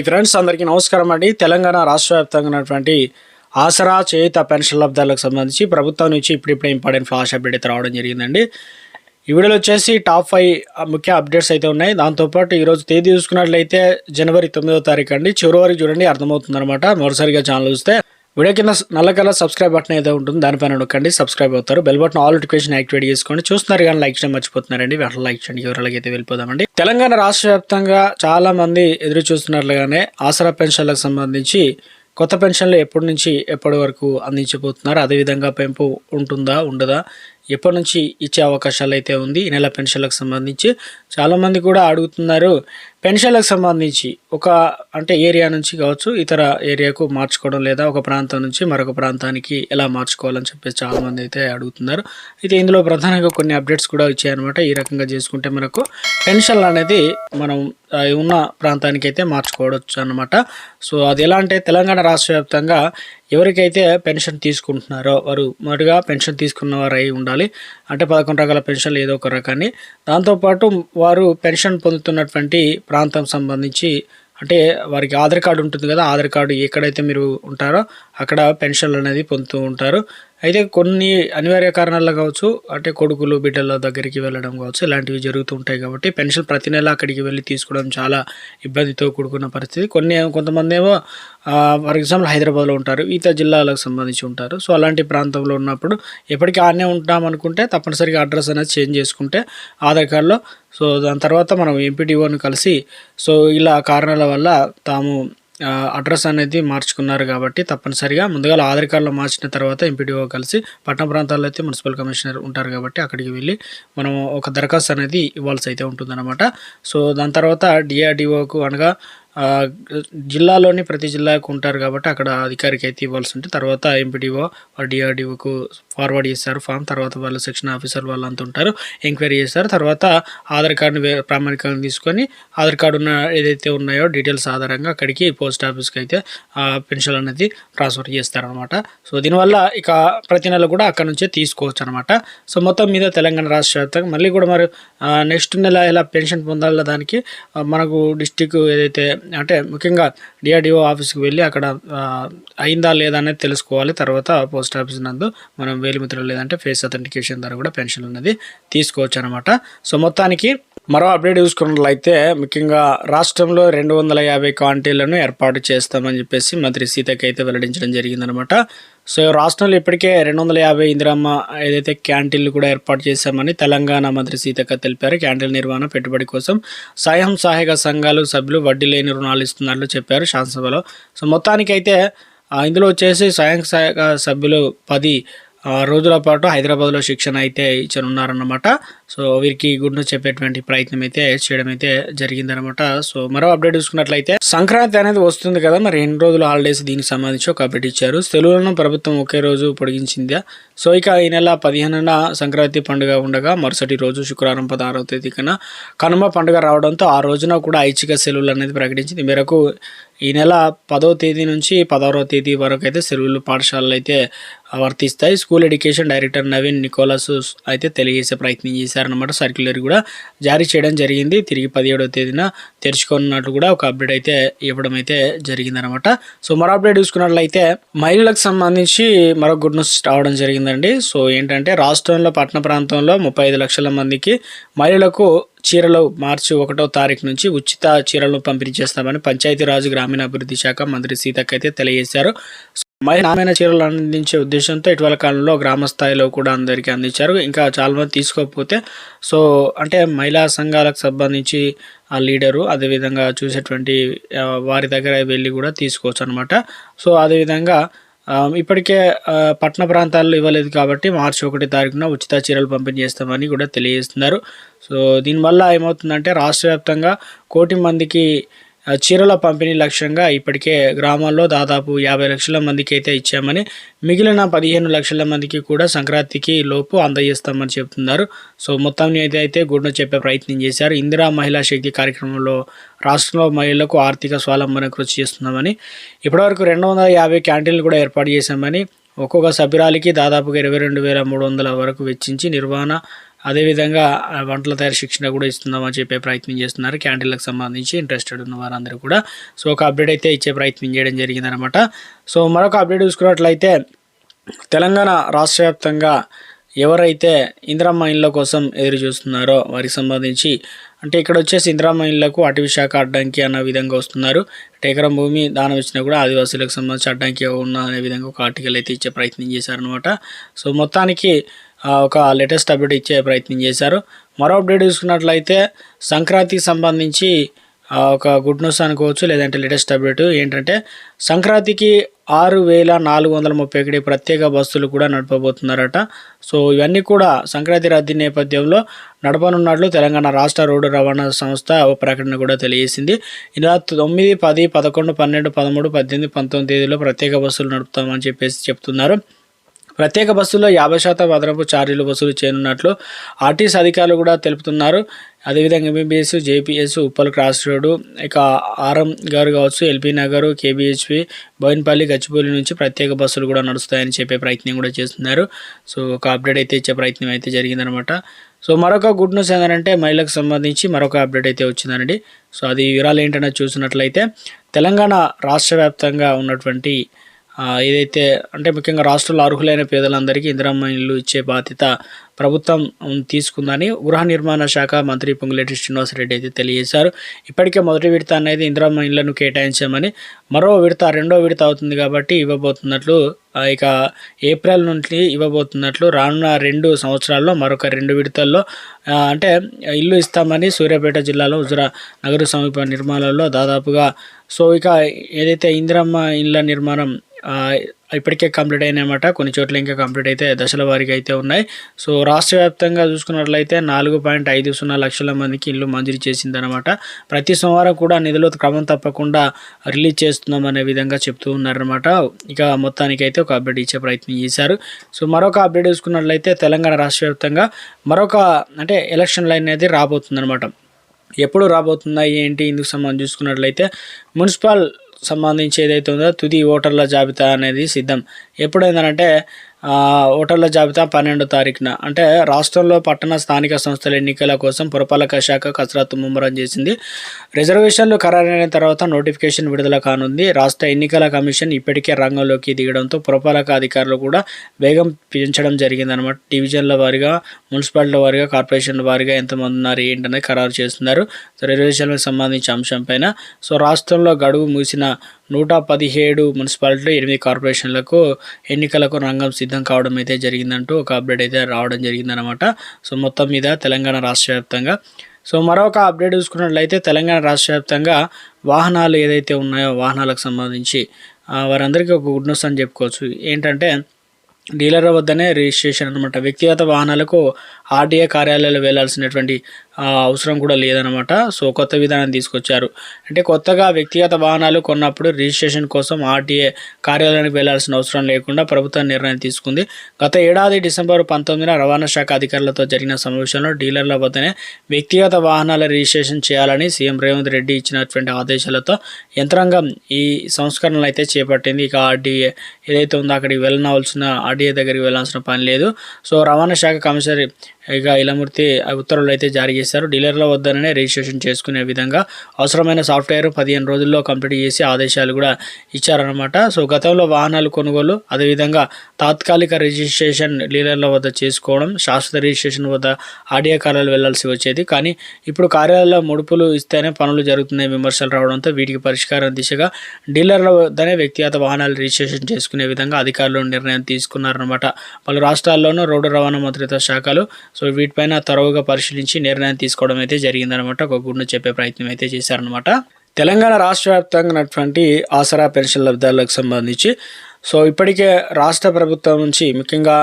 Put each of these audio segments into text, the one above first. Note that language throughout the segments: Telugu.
ఈ ఫ్రెండ్స్ అందరికీ నమస్కారం అండి. తెలంగాణ రాష్ట్ర వ్యాప్తంగా ఉన్నటువంటి ఆసరా చేయుత పెన్షన్ లబ్ధాలకు సంబంధించి ప్రభుత్వం నుంచి ఇప్పుడిప్పుడే ఇంపార్టెంట్ ఫ్లాష్ అప్డేట్ అయితే రావడం జరిగిందండి. ఈ వీడియోలో వచ్చేసి టాప్ ఫైవ్ ముఖ్య అప్డేట్స్ అయితే ఉన్నాయి. దాంతోపాటు ఈరోజు తేదీ చూసుకున్నట్లయితే జనవరి తొమ్మిదో తారీఖు అండి. చివరి వరకు చూడండి అర్థమవుతుంది అనమాట మరోసారిగా ఛానల్ చూస్తే వీడియో కింద నల్ల కలర్ సబ్స్క్రైబ్ బటన్ అయితే ఉంటుంది దానిపైన నొక్కండి సబ్స్క్రైబ్ అవుతారు. Bell button all notification activate చేసుకోండి. చూస్తున్నారు కానీ లైక్ చేయడం మర్చిపోతున్నారండి. వెంటనే లైక్ చేయండి. ఎవరికి అయితే వెళ్ళిపోదామండి. తెలంగాణ రాష్ట్ర వ్యాప్తంగా చాలా మంది ఎదురు చూస్తున్నట్లుగానే ఆసరా పెన్షన్లకు సంబంధించి కొత్త పెన్షన్లు ఎప్పటి నుంచి ఎప్పటి వరకు అందించబోతున్నారు? అదేవిధంగా పెంపు ఉంటుందా ఉండదా? ఎప్పటి నుంచి ఇచ్చే అవకాశాలు అయితే ఉంది ఈ నెల పెన్షన్లకు సంబంధించి. చాలామంది కూడా అడుగుతున్నారు పెన్షన్లకు సంబంధించి ఒక అంటే ఏరియా నుంచి కావచ్చు ఇతర ఏరియాకు మార్చుకోవడం లేదా ఒక ప్రాంతం నుంచి మరొక ప్రాంతానికి ఎలా మార్చుకోవాలని చెప్పేసి చాలామంది అయితే అడుగుతున్నారు. అయితే ఇందులో ప్రధానంగా కొన్ని అప్డేట్స్ కూడా వచ్చాయన్నమాట. ఈ రకంగా చేసుకుంటే మనకు పెన్షన్లు అనేది మనం ఉన్న ప్రాంతానికి అయితే మార్చుకోవచ్చు అన్నమాట సో అది ఎలా అంటే తెలంగాణ రాష్ట్ర వ్యాప్తంగా ఎవరికైతే పెన్షన్ తీసుకుంటున్నారో వారు మొదటిగా పెన్షన్ తీసుకున్న వారు అయి ఉండాలి. అంటే పదకొండు రకాల పెన్షన్లు ఏదో ఒక రకాన్ని. దాంతోపాటు వారు పెన్షన్ పొందుతున్నటువంటి ప్రాంతం సంబంధించి అంటే వారికి ఆధార్ కార్డు ఉంటుంది కదా ఆధార్ కార్డు ఎక్కడైతే మీరు ఉంటారో అక్కడ పెన్షన్లు అనేది పొందుతూ ఉంటారు. అయితే కొన్ని అనివార్య కారణాలు కావచ్చు అంటే కొడుకులు బిడ్డల దగ్గరికి వెళ్ళడం కావచ్చు ఇలాంటివి జరుగుతూ ఉంటాయి కాబట్టి పెన్షన్ ప్రతి నెల అక్కడికి వెళ్ళి తీసుకోవడం చాలా ఇబ్బందితో కూడుకున్న పరిస్థితి. కొన్ని కొంతమంది ఏమో ఫర్ ఎగ్జాంపుల్ హైదరాబాద్లో ఉంటారు ఇతర జిల్లాలకు సంబంధించి ఉంటారు. సో అలాంటి ప్రాంతంలో ఉన్నప్పుడు ఎప్పటికీ ఆడనే ఉంటాం అనుకుంటే తప్పనిసరిగా అడ్రస్ అనేది చేంజ్ చేసుకుంటే ఆధార్ కార్డులో సో దాని తర్వాత మనం ఎంపీడీఓని కలిసి సో ఇలా కారణాల వల్ల తాము అడ్రస్ అనేది మార్చుకున్నారు కాబట్టి తప్పనిసరిగా ముందుగా ఆధార్ కార్డులో మార్చిన తర్వాత ఎంపీడీఓ కలిసి పట్టణ ప్రాంతాల్లో అయితే మున్సిపల్ కమిషనర్ ఉంటారు కాబట్టి అక్కడికి వెళ్ళి మనం ఒక దరఖాస్తు అనేది ఇవ్వాల్సి అయితే ఉంటుందన్నమాట. సో దాని తర్వాత డిఆర్డిఓకు అనగా జిల్లాలోని ప్రతి జిల్లాకు ఉంటారు కాబట్టి అక్కడ అధికారికి అయితే ఇవ్వాల్సి ఉంటుంది. తర్వాత ఎంపీడీఓ డిఆర్డిఓకు ఫార్వర్డ్ చేస్తారు ఫామ్ తర్వాత వాళ్ళు సెక్షన్ ఆఫీసర్ వాళ్ళు అంతా ఉంటారు. ఎంక్వైరీ చేస్తారు తర్వాత ఆధార్ కార్డుని వే- ప్రామాణికంగా తీసుకొని ఆధార్ కార్డు ఉన్న ఏదైతే ఉన్నాయో డీటెయిల్స్ ఆధారంగా అక్కడికి పోస్ట్ ఆఫీస్కి అయితే పెన్షన్ అనేది ట్రాన్స్ఫర్ చేస్తారనమాట సో దీనివల్ల ఇక ప్రతి నెల కూడా అక్కడ నుంచే తీసుకోవచ్చు అనమాట సో మొత్తం మీద తెలంగాణ రాష్ట్ర వ్యాప్తంగా మళ్ళీ కూడా మరి నెక్స్ట్ నెల ఎలా పెన్షన్ పొందాలో దానికి మనకు డిస్టిక్ ఏదైతే అంటే ముఖ్యంగా డిఆర్డిఓ ఆఫీస్కి వెళ్ళి అక్కడ అయిందా లేదా అనేది తెలుసుకోవాలి. తర్వాత పోస్ట్ ఆఫీస్ నందు మనం వేలిముద్ర లేదంటే ఫేస్ అథెంటికేషన్ ద్వారా కూడా పెన్షన్ అనేది తీసుకోవచ్చు అనమాట సో మొత్తానికి మరో అప్డేట్ చూసుకున్నట్లయితే ముఖ్యంగా రాష్ట్రంలో రెండు వందల యాభై క్వాంటీలను ఏర్పాటు చేస్తామని చెప్పేసి మంత్రి సీతకి అయితే వెల్లడించడం జరిగిందనమాట సో రాష్ట్రంలో ఇప్పటికే రెండు వందల యాభై ఇందిరమ్మ ఏదైతే క్యాంటీన్లు కూడా ఏర్పాటు చేశామని తెలంగాణ మంత్రి సీతక్క తెలిపారు. క్యాంటీన్ నిర్వహణ పెట్టుబడి కోసం స్వయం సహాయక సంఘాలు సభ్యులు వడ్డీ లేని రుణాలు ఇస్తున్నట్లు చెప్పారు శాసనసభలో. సో మొత్తానికైతే ఇందులో వచ్చేసి స్వయం సహాయక సభ్యులు పది రోజుల పాటు హైదరాబాద్లో శిక్షణ అయితే ఇచ్చనున్నారన్నమాట. సో వీరికి గుడ్ న్యూస్ చెప్పేటువంటి ప్రయత్నం అయితే చేయడం అయితే జరిగిందనమాట. సో మరో అప్డేట్ చూసుకున్నట్లయితే సంక్రాంతి అనేది వస్తుంది కదా మరి ఎన్ని రోజులు హాలిడేస్ దీనికి సంబంధించి ఒక అప్డేట్ ఇచ్చారు. సెలవులను ప్రభుత్వం ఒకే రోజు పొడిగించిందా? సో ఇక ఈ నెల పదిహేనున సంక్రాంతి పండుగ ఉండగా మరుసటి రోజు శుక్రవారం పదహారవ తేదీకన కనుమ పండుగ రావడంతో ఆ రోజున కూడా ఐచ్ఛిక సెలవులు అనేది ప్రకటించింది. మేరకు ఈ నెల పదో తేదీ నుంచి పదహారవ తేదీ వరకు అయితే సెలవులు పాఠశాలలు అయితే వర్తిస్తాయి. School education director Naveen Nicholas అయితే తెలియజేసే ప్రయత్నం చేశారనమాట సర్క్యులర్ కూడా జారీ చేయడం జరిగింది. తిరిగి పదిహేడవ తేదీన తెరుచుకున్నట్లు కూడా ఒక అప్డేట్ అయితే ఇవ్వడం అయితే జరిగిందనమాట సో మరో అప్డేట్ చూసుకున్నట్లయితే మహిళలకు సంబంధించి మరో గుడ్ న్యూస్ రావడం జరిగిందండి. సో ఏంటంటే రాష్ట్రంలో పట్టణ ప్రాంతంలో ముప్పై ఐదు లక్షల మందికి మహిళలకు చీరలు మార్చి ఒకటో తారీఖు నుంచి ఉచిత చీరలను పంపిణీ చేస్తామని పంచాయతీరాజ్ గ్రామీణాభివృద్ధి శాఖ మంత్రి సీతక్క అయితే తెలియజేశారు. మరి నామైన చీరలు అందించే ఉద్దేశంతో ఇటీవల కాలంలో గ్రామ స్థాయిలో కూడా అందరికీ అందించారు. ఇంకా చాలామంది తీసుకోకపోతే సో అంటే మహిళా సంఘాలకు సంబంధించి ఆ లీడరు అదేవిధంగా చూసేటువంటి వారి దగ్గర వెళ్ళి కూడా తీసుకోవచ్చు అనమాట సో అదేవిధంగా ఇప్పటికే పట్టణ ప్రాంతాల్లో ఇవ్వలేదు కాబట్టి మార్చి ఒకటి తారీఖున ఉచిత చీరలు పంపిణీ చేస్తామని కూడా తెలియజేస్తున్నారు. సో దీనివల్ల ఏమవుతుందంటే రాష్ట్ర వ్యాప్తంగా కోటి మందికి చీరల పంపిణీ లక్ష్యంగా ఇప్పటికే గ్రామాల్లో దాదాపు యాభై లక్షల మందికి అయితే ఇచ్చామని మిగిలిన పదిహేను లక్షల మందికి కూడా సంక్రాంతికి లోపు అందజేస్తామని చెప్తున్నారు. సో మొత్తం అయితే గుడ్ను చెప్పే ప్రయత్నం చేశారు. ఇందిరా మహిళా శక్తి కార్యక్రమంలో రాష్ట్రంలో మహిళలకు ఆర్థిక స్వాలంబన కృషి చేస్తున్నామని ఇప్పటివరకు రెండు వందల యాభై క్యాంటీన్లు కూడా ఏర్పాటు చేశామని ఒక్కొక్క సభ్యురాలికి దాదాపుగా ఇరవై రెండు వేల మూడు వందల వరకు వెచ్చించి నిర్వహణ అదేవిధంగా వంటల తయారు శిక్షణ కూడా ఇస్తుందామని చెప్పే ప్రయత్నం చేస్తున్నారు. క్యాంటీన్లకు సంబంధించి ఇంట్రెస్టెడ్ ఉన్న వారందరూ కూడా. సో ఒక అప్డేట్ అయితే ఇచ్చే ప్రయత్నం చేయడం జరిగిందనమాట సో మరొక అప్డేట్ చూసుకున్నట్లయితే తెలంగాణ రాష్ట్ర వ్యాప్తంగా ఎవరైతే ఇందిరమ్మ ఇళ్ళ కోసం ఎదురు చూస్తున్నారో వారికి సంబంధించి అంటే ఇక్కడ వచ్చేసి ఇందిరమ్మ ఇళ్ళకు అటవీ శాఖ అడ్డంకి అన్న విధంగా వస్తున్నారు. టేకరం భూమి దానం ఇచ్చినా కూడా ఆదివాసులకు సంబంధించి అడ్డంకి ఉన్న అనే విధంగా ఒక ఆర్టికల్ అయితే ఇచ్చే ప్రయత్నం చేశారనమాట సో మొత్తానికి ఒక లేటెస్ట్ అప్డేట్ ఇచ్చే ప్రయత్నం చేశారు. మరో అప్డేట్ చూసుకున్నట్లయితే సంక్రాంతికి సంబంధించి ఒక గుడ్ న్యూస్ అనుకోవచ్చు లేదంటే లేటెస్ట్ అప్డేట్ ఏంటంటే సంక్రాంతికి ఆరు వేల నాలుగు వందల ముప్పై ఒకటి ప్రత్యేక బస్సులు కూడా నడపబోతున్నారట. సో ఇవన్నీ కూడా సంక్రాంతి రద్దీ నేపథ్యంలో నడపనున్నట్లు తెలంగాణ రాష్ట్ర రోడ్డు రవాణా సంస్థ ఓ ప్రకటన కూడా తెలియజేసింది. ఇలా తొమ్మిది పది పదకొండు పన్నెండు పదమూడు పద్దెనిమిది పంతొమ్మిది తేదీలో ప్రత్యేక బస్సులు నడుపుతామని చెప్పేసి చెప్తున్నారు. ప్రత్యేక బస్సుల్లో యాభై శాతం అదనపు ఛార్జీలు వసూలు చేయనున్నట్లు ఆర్టీసీ అధికారులు కూడా తెలుపుతున్నారు. అదేవిధంగా MBBS JPS Uppal cross road ఇక ఆర్ఎం గారు కావచ్చు ఎల్బీ నగర్ కేబీహెచ్పి బోయిన్పల్లి గచ్చిపూలి నుంచి ప్రత్యేక బస్సులు కూడా నడుస్తాయని చెప్పే ప్రయత్నం కూడా చేస్తున్నారు. సో ఒక అప్డేట్ అయితే ఇచ్చే ప్రయత్నం అయితే జరిగిందనమాట. సో మరొక గుడ్ న్యూస్ ఏంటంటే మహిళలకు సంబంధించి మరొక అప్డేట్ అయితే వచ్చిందండి. సో అది వివరాలు ఏంటనే చూసినట్లయితే తెలంగాణ రాష్ట్ర వ్యాప్తంగా ఉన్నటువంటి ఏదైతే అంటే ముఖ్యంగా రాష్ట్రంలో అర్హులైన పేదలందరికీ ఇందిరమ్మ ఇల్లు ఇచ్చే బాధ్యత ప్రభుత్వం తీసుకుందని గృహ నిర్మాణ శాఖ మంత్రి పొంగులేటి శ్రీనివాసరెడ్డి అయితే తెలియజేశారు. ఇప్పటికే మొదటి విడత అనేది ఇందిరమ్మ ఇళ్ళను కేటాయించామని మరో విడత రెండో విడత అవుతుంది కాబట్టి ఇవ్వబోతున్నట్లు ఇక ఏప్రిల్ నుండి ఇవ్వబోతున్నట్లు రానున్న రెండు సంవత్సరాల్లో మరొక రెండు విడతల్లో అంటే ఇల్లు ఇస్తామని సూర్యాపేట జిల్లాలో హుజురా నగర సమీప నిర్మాణాల్లో దాదాపుగా సో ఇక ఏదైతే ఇందిరమ్మ ఇళ్ళ నిర్మాణం ఇప్పటికే కంప్లీట్ అయినాయన్నమాట. కొన్ని చోట్ల ఇంకా కంప్లీట్ అయితే దశల వారీగా అయితే ఉన్నాయి. సో రాష్ట్ర వ్యాప్తంగా చూసుకున్నట్లయితే నాలుగు పాయింట్ ఐదు సున్నా లక్షల మందికి ఇల్లు మంజూరు చేసిందనమాట ప్రతి సోమవారం కూడా నిధులు క్రమం తప్పకుండా రిలీజ్ చేస్తున్నాం అనే విధంగా చెప్తూ ఉన్నారనమాట ఇక మొత్తానికి అయితే ఒక అప్డేట్ ఇచ్చే ప్రయత్నం చేశారు. సో మరొక అప్డేట్ చూసుకున్నట్లయితే తెలంగాణ రాష్ట్ర వ్యాప్తంగా మరొక అంటే ఎలక్షన్ లైన్ అనేది రాబోతుందనమాట ఎప్పుడు రాబోతుందా ఏంటి ఇందుకు సంబంధించి చూసుకున్నట్లయితే మున్సిపల్ సంబంధించి ఏదైతే ఉందో తుది ఓటర్ల జాబితా అనేది సిద్ధం. ఎప్పుడైందనంటే ఓటర్ల జాబితా పన్నెండో తారీఖున. అంటే రాష్ట్రంలో పట్టణ స్థానిక సంస్థల ఎన్నికల కోసం పురపాలక శాఖ కసరత్తు ముమ్మరం చేసింది. రిజర్వేషన్లు ఖరారైన తర్వాత నోటిఫికేషన్ విడుదల కానుంది. రాష్ట్ర ఎన్నికల కమిషన్ ఇప్పటికే రంగంలోకి దిగడంతో పురపాలక అధికారులు కూడా వేగం పెంచడం జరిగిందనమాట డివిజన్ల వారిగా మున్సిపాలిటీల వారిగా కార్పొరేషన్ల వారిగా ఎంతమంది ఉన్నారు ఏంటనేది ఖరారు చేస్తున్నారు. రిజర్వేషన్లకు సంబంధించిన అంశం పైన. సో రాష్ట్రంలో గడువు ముగిసిన నూట పదిహేడు మున్సిపాలిటీలు ఎనిమిది కార్పొరేషన్లకు ఎన్నికలకు రంగం సిద్ధం కావడం అయితే జరిగిందంటూ ఒక అప్డేట్ అయితే రావడం జరిగిందనమాట సో మొత్తం మీద తెలంగాణ రాష్ట్ర వ్యాప్తంగా. సో మరొక అప్డేట్ చూసుకున్నట్లయితే తెలంగాణ రాష్ట్ర వ్యాప్తంగా వాహనాలు ఏదైతే ఉన్నాయో వాహనాలకు సంబంధించి వారందరికీ ఒక గుడ్ న్యూస్ అని చెప్పుకోవచ్చు. ఏంటంటే డీలర్ వద్దనే రిజిస్ట్రేషన్ అనమాట వ్యక్తిగత వాహనాలకు ఆర్డీఏ కార్యాలయాలు వెళ్ళాల్సినటువంటి అవసరం కూడా లేదనమాట సో కొత్త విధానం తీసుకొచ్చారు. అంటే కొత్తగా వ్యక్తిగత వాహనాలు కొన్నప్పుడు రిజిస్ట్రేషన్ కోసం ఆర్టీఏ కార్యాలయానికి వెళ్ళాల్సిన అవసరం లేకుండా ప్రభుత్వం నిర్ణయం తీసుకుంది. గత ఏడాది డిసెంబర్ పంతొమ్మిదిన రవాణా శాఖ అధికారులతో జరిగిన సమావేశంలో డీలర్ల వద్దనే వ్యక్తిగత వాహనాల రిజిస్ట్రేషన్ చేయాలని సీఎం రేవంత్ రెడ్డి ఇచ్చినటువంటి ఆదేశాలతో యంత్రాంగం ఈ సంస్కరణలు అయితే చేపట్టింది. ఇక ఆర్డీఏ ఏదైతే ఉందో అక్కడికి వెళ్ళనవలసిన ఆర్డీఏ దగ్గరికి వెళ్ళాల్సిన పని లేదు. సో రవాణా శాఖ కమిషనర్ ఇక ఇలమూర్తి ఆ ఉత్తర్వులు అయితే జారీ చేశారు. డీలర్ల వద్దనే రిజిస్ట్రేషన్ చేసుకునే విధంగా అవసరమైన సాఫ్ట్వేర్ పదిహేను రోజుల్లో కంప్లీట్ చేసి ఆదేశాలు కూడా ఇచ్చారనమాట సో గతంలో వాహనాలు కొనుగోలు అదేవిధంగా తాత్కాలిక రిజిస్ట్రేషన్ డీలర్ల వద్ద చేసుకోవడం శాశ్వత రిజిస్ట్రేషన్ వద్ద ఆడియో కార్యాలయాలు వెళ్ళాల్సి వచ్చేది. కానీ ఇప్పుడు కార్యాలయంలో ముడుపులు ఇస్తేనే పనులు జరుగుతున్నాయి విమర్శలు రావడంతో వీటికి పరిష్కారం దిశగా డీలర్ల వద్దనే వ్యక్తిగత వాహనాలు రిజిస్ట్రేషన్ చేసుకునే విధంగా అధికారులు నిర్ణయం తీసుకున్నారనమాట పలు రాష్ట్రాల్లోనూ రోడ్డు రవాణా మంత్రిత్వ శాఖలు సో వీటిపైన తరవుగా పరిశీలించి నిర్ణయం తీసుకోవడం అయితే జరిగిందనమాట ఒక గుండు చెప్పే ప్రయత్నం అయితే చేశారనమాట తెలంగాణ రాష్ట్ర వ్యాప్తంగా ఉన్నటువంటి ఆసరా పెన్షన్ లబ్ధాలకు సంబంధించి సో ఇప్పటికే రాష్ట్ర ప్రభుత్వం నుంచి ముఖ్యంగా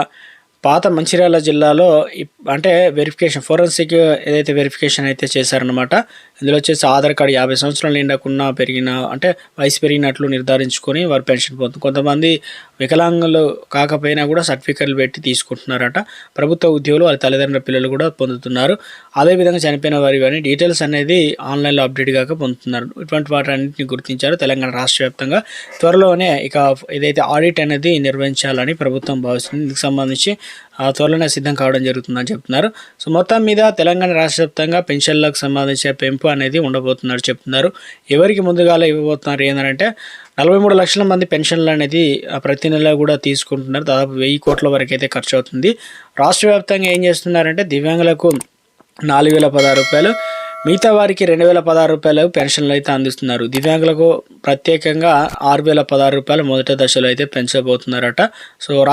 పాత మంచిర్యాల జిల్లాలో ఇప్- అంటే వెరిఫికేషన్ ఫోరెన్సిక్ ఏదైతే వెరిఫికేషన్ అయితే చేశారనమాట ఇందులో వచ్చేసి ఆధార్ కార్డు యాభై సంవత్సరాలు నిండకుండా పెరిగిన అంటే వయసు పెరిగినట్లు నిర్ధారించుకొని వారు పెన్షన్ పొందుతారు కొంతమంది వికలాంగులు కాకపోయినా కూడా సర్టిఫికెట్లు పెట్టి తీసుకుంటున్నారట. ప్రభుత్వ ఉద్యోగులు వారి తల్లిదండ్రుల పిల్లలు కూడా పొందుతున్నారు. అదేవిధంగా చనిపోయిన వారి కానీ డీటెయిల్స్ అనేది ఆన్లైన్లో అప్డేట్ కాక పొందుతున్నారు. ఇటువంటి వాటన్నింటిని గుర్తించారు తెలంగాణ రాష్ట్ర వ్యాప్తంగా. త్వరలోనే ఇక ఏదైతే ఆడిట్ అనేది నిర్వహించాలని ప్రభుత్వం భావిస్తుంది. ఇందుకు సంబంధించి త్వరలోనే సిద్ధం కావడం జరుగుతుందని చెప్తున్నారు. సో మొత్తం మీద తెలంగాణ రాష్ట్ర వ్యాప్తంగా పెన్షన్లకు సంబంధించిన పెంపు అనేది ఉండబోతున్నారు చెప్తున్నారు. ఎవరికి ముందుగాలో ఇవ్వబోతున్నారు ఏంటంటే నలభై మూడు లక్షల మంది పెన్షన్లు అనేది ప్రతి నెల కూడా తీసుకుంటున్నారు. దాదాపు వెయ్యి కోట్ల వరకు అయితే ఖర్చు అవుతుంది రాష్ట్ర వ్యాప్తంగా ఏం చేస్తున్నారంటే దివ్యాంగులకు నాలుగు వేల పదహారు రూపాయలు మిగతా వారికి రెండు వేల పదహారు రూపాయలు పెన్షన్లు అయితే అందిస్తున్నారు. దివ్యాంగులకు ప్రత్యేకంగా ఆరు వేల పదహారు రూపాయలు మొదటి దశలో అయితే పెంచబోతున్నారట. సో